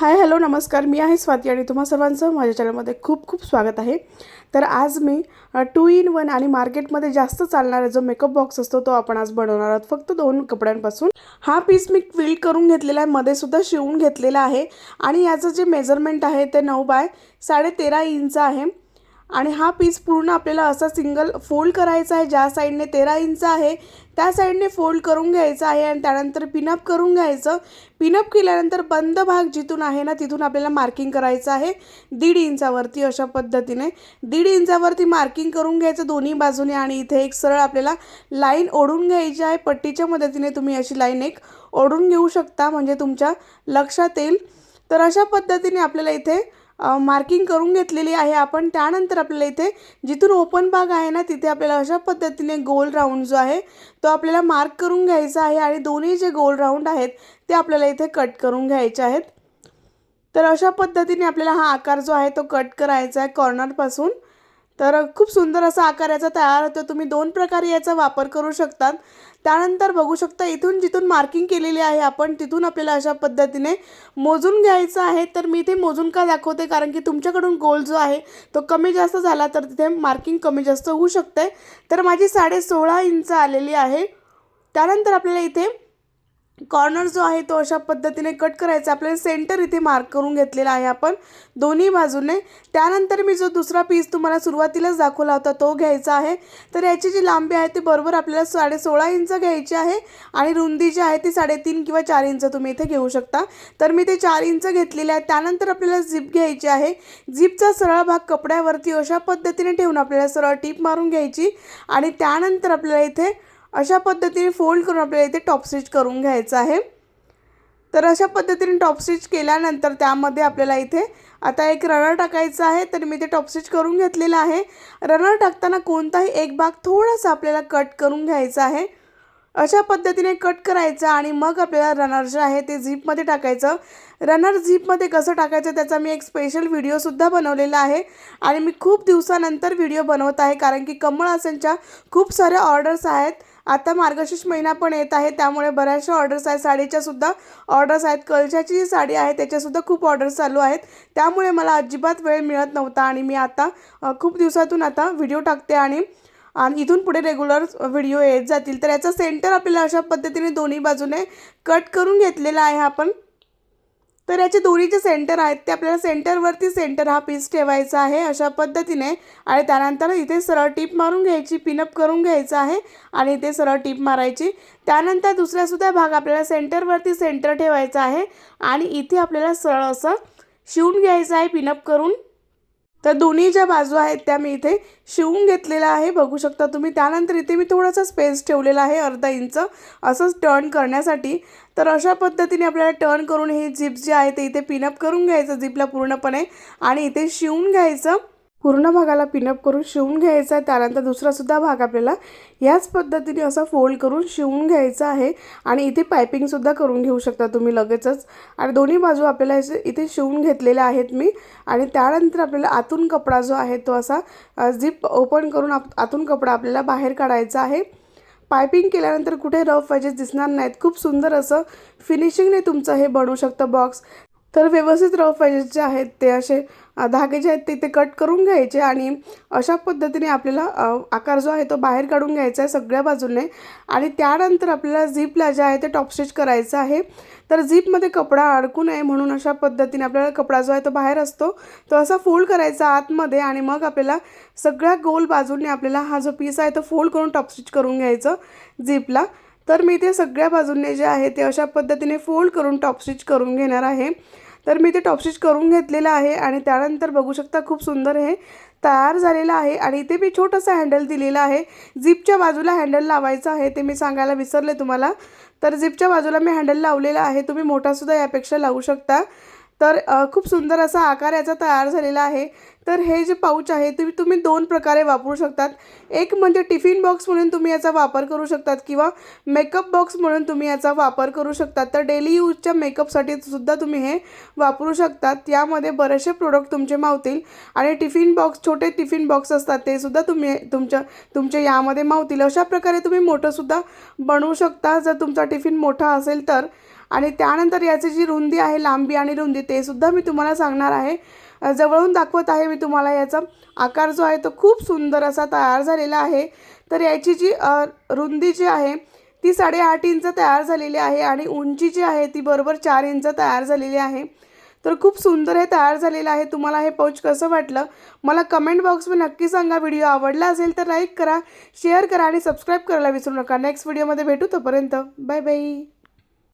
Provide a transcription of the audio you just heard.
Hi hello नमस्कार. मी आहे स्वाती आणि तुम्हा सर्वांचं माझ्या चॅनलमध्ये खूप खूप स्वागत आहे. तर आज मी टू इन वन आणि मार्केटमध्ये जास्त चालणारा जो मेकअप बॉक्स असतो तो आपण आज बनवणार आहोत. फक्त दोन कपड्यांपासून. हा पीस मी क्विल करून घेतलेला आहे. मध्ये सुद्धा शिवून घेतलेला आहे. आणि याचं जे मेजरमेंट आहे ते नऊ बाय साडेतेरा इंच आहे. आणि हा पीस पूर्ण आपल्याला असा सिंगल फोल्ड करायचा आहे ज्या साईडने तेरा इंच आहे त्या साईडने फोल्ड करून घ्यायचं आहे आणि त्यानंतर पिनअप करून घ्यायचं. पिनअप केल्यानंतर बंद भाग जिथून आहे ना तिथून आपल्याला मार्किंग करायचं आहे. दीड इंचावरती अशा पद्धतीने. दीड इंचावरती मार्किंग करून घ्यायचं दोन्ही बाजूने आणि इथे एक सरळ आपल्याला लाईन ओढून घ्यायची आहे. पट्टीच्या मदतीने तुम्ही अशी लाईन एक ओढून घेऊ शकता म्हणजे तुमच्या लक्षात येईल. तर अशा पद्धतीने आपल्याला इथे मार्किंग करून घेतलेली आहे आपण. त्यानंतर आपल्याला इथे जिथून ओपन भाग आहे ना तिथे आपल्याला अशा पद्धतीने गोल राऊंड जो आहे तो आपल्याला मार्क करून घ्यायचा आहे आणि दोन्ही जे गोल राऊंड आहेत ते आपल्याला इथे कट करून घ्यायचे आहेत. तर अशा पद्धतीने आपल्याला हा आकार जो आहे तो कट करायचा आहे कॉर्नरपासून तर खूप सुंदर असा आकार याचा तयार होतो. तुम्ही दोन प्रकारे याचा वापर करू शकतात. त्यानंतर बघू शकता इथून जिथून मार्किंग केलेली आहे आपण तिथून आपल्याला अशा पद्धतीने मोजून घ्यायचं आहे. तर मी इथे मोजून का दाखवते? कारण की तुमच्याकडून गोल जो आहे तो कमी जास्त झाला तर तिथे मार्किंग कमी जास्त होऊ शकते. तर माझी साडे सोळा इंच आलेली आहे. त्यानंतर आपल्याला इथे कॉर्नर जो आहे तो अशा पद्धतीने कट करायचा. आपल्याला सेंटर इथे मार्क करून घेतलेला आहे आपण. दोन्ही बाजूने. त्यानंतर मी जो दुसरा पीस तुम्हाला सुरुवातीलाच दाखवला होता तो घ्यायचा आहे. तर याची जी लांबी आहे ती बरोबर आपल्याला साडे सोळा इंच घ्यायची आहे आणि रुंदी जी आहे ती साडेतीन किंवा चार इंच तुम्ही इथे घेऊ शकता. तर मी ते चार इंच घेतलेले आहे त्यानंतर आपल्याला झिप घ्यायची आहे. झिपचा सरळ भाग कपड्यावरती अशा पद्धतीने ठेवून आपल्याला सरळ टीप मारून घ्यायची. आणि त्यानंतर आपल्याला इथे अशा पद्धतीने फोल्ड करून आपल्याला इथे टॉप स्टिच करून घ्यायचं आहे. तर अशा पद्धतीने टॉप स्टिच केल्यानंतर त्यामध्ये आपल्याला इथे आता एक रनर टाकायचं आहे तर मी ते टॉप स्टिच करून घेतलेलं आहे. रनर टाकताना कोणताही एक भाग थोडासा आपल्याला कट करून घ्यायचा आहे. अशा पद्धतीने कट करायचा आणि मग आपल्याला रनर जे आहे ते झीपमध्ये टाकायचं. रनर झीपमध्ये कसं टाकायचं त्याचा मी एक स्पेशल व्हिडिओसुद्धा बनवलेला आहे. आणि मी खूप दिवसानंतर व्हिडिओ बनवत आहे कारण की कमळ आसनच्या खूप साऱ्या ऑर्डर्स आहेत. आता मार्गशीर्ष महिना पण येत आहे त्यामुळे बऱ्याचशा ऑर्डर्स आहेत. साडीच्या सुद्धा ऑर्डर्स आहेत. कलशाची जी साडी आहे त्याच्यासुद्धा खूप ऑर्डर्स चालू आहेत. त्यामुळे मला अजिबात वेळ मिळत नव्हता आणि मी आता खूप दिवसातून आता व्हिडिओ टाकते आणि आणि इथून पुढे रेग्युलर व्हिडिओ येत जातील. तर याचं सेंटर आपल्याला अशा पद्धतीने दोन्ही बाजूने कट करून घेतलेला आहे आपण. तर याचे दोरीचे सेंटर आहेत ते आपल्याला सेंटरवरती सेंटर हा पीस ठेवायचा आहे अशा पद्धतीने. आणि त्यानंतर इथे सरळ टीप मारून घ्यायची पिनअप करून घ्यायचं आहे आणि इथे सरळ टीप मारायची. त्यानंतर दुसरासुद्धा भाग आपल्याला सेंटरवरती सेंटर ठेवायचा आहे आणि इथे आपल्याला सरळ असं शिवून घ्यायचं आहे पिनअप करून. तर दोन्ही ज्या बाजू आहेत त्या मी इथे शिवून घेतलेल्या आहे. बघू शकता तुम्ही त्यानंतर इथे मी थोडासा स्पेस ठेवलेला आहे अर्धा इंच असंच टर्न करण्यासाठी. तर अशा पद्धतीने आपल्याला टर्न करून हे झिप जे आहे ते इथे पिनअप करून घ्यायचं झिपला पूर्णपणे. आणि इथे शिवून घ्यायचं. पूर्ण भागाला पिनअप करून शिवून घ्यायचा आहे. त्यानंतर दुसरासुद्धा भाग आपल्याला ह्याच पद्धतीने असा फोल्ड करून शिवून घ्यायचा आहे. आणि इथे पायपिंगसुद्धा करून घेऊ शकता तुम्ही लगेचच. आणि दोन्ही बाजू आपल्याला इथे शिवून घेतलेल्या आहेत मी. आणि त्यानंतर आपल्याला आतून कपडा जो आहे तो असा झिप ओपन करून आप आतून कपडा आपल्याला बाहेर काढायचा आहे. पायपिंग केल्यानंतर कुठे रफ वेजेस दिसणार नाहीत. खूप सुंदर असं फिनिशिंगने तुमचं हे बनू शकतं बॉक्स तर व्यवस्थित रफ वेजेस जे आहेत ते असे धागे जे आहेत ते ते कट करून घ्यायचे आणि अशा पद्धतीने आपल्याला आकार जो आहे तो बाहेर काढून घ्यायचा आहे सगळ्या बाजूने. आणि त्यानंतर आपल्याला झीपला जे आहे ते टॉप स्टिच करायचं आहे. तर झीपमध्ये कपडा अडकू नये म्हणून अशा पद्धतीने आपल्याला कपडा जो आहे तो बाहेर असतो तो असा फोल्ड करायचा आतमध्ये आणि मग आपल्याला सगळ्या गोल बाजूने आपल्याला हा जो पीस आहे तो फोल्ड करून टॉप स्टिच करून घ्यायचं झीपला तर मी ते सगळ्या बाजूंनी जे आहे ते अशा पद्धतीने फोल्ड करून टॉप स्टिच करून घेणार आहे. तर मी ते टॉपस्टिच करून घेतलेलं आहे आणि त्यानंतर बघू शकता खूप सुंदर हे तयार झालेलं आहे आणि इथे मी छोटंसं हँडल दिलेलं आहे. झिपच्या बाजूला हँडल लावायचं आहे ते मी सांगायला विसरले तुम्हाला. तर झिपच्या बाजूला मी हँडल लावलेला आहे. तुम्ही मोठासुद्धा यापेक्षा लावू शकता. तर खूप सुंदर असा आकार याचा तयार झालेला आहे. तर हे जे पाऊच आहे ते तुम्ही दोन प्रकारे वापरू शकतात. एक म्हणजे टिफिन बॉक्स म्हणून तुम्ही याचा वापर करू शकतात किंवा मेकअप बॉक्स म्हणून तुम्ही याचा वापर करू शकतात. तर डेली यूजच्या मेकअपसाठी सुद्धा तुम्ही हे वापरू शकतात. यामध्ये बरेचसे प्रोडक्ट तुमचे मावतील आणि टिफिन बॉक्स छोटे टिफिन बॉक्स असतात ते सुद्धा तुम्ही तुमच्या तुमचे यामध्ये मावतील. अशा प्रकारे तुम्ही मोठंसुद्धा बनवू शकता. जर तुमचा टिफिन मोठा असेल तर. आणि त्यानंतर याची जी रुंदी आहे लांबी आणि रुंदी ते सुद्धा मी तुम्हाला सांगणार आहे. जवळून दाखवत आहे मी तुम्हाला याचा. आकार जो आहे तो खूप सुंदर असा तयार झालेला आहे. तर याची जी रुंदी जी आहे ती साडेआठ इंच तयार झालेली आहे आणि उंची जी आहे ती बरोबर चार इंच तयार झालेली आहे. तर खूप सुंदर हे तयार झालेलं आहे. तुम्हाला हे पाऊच कसं वाटलं? मला कमेंट बॉक्समध्ये नक्की सांगा. व्हिडिओ आवडला असेल तर लाईक करा शेअर करा आणि सबस्क्राईब करायला विसरू नका. नेक्स्ट व्हिडिओमध्ये भेटू तोपर्यंत. Bye bye.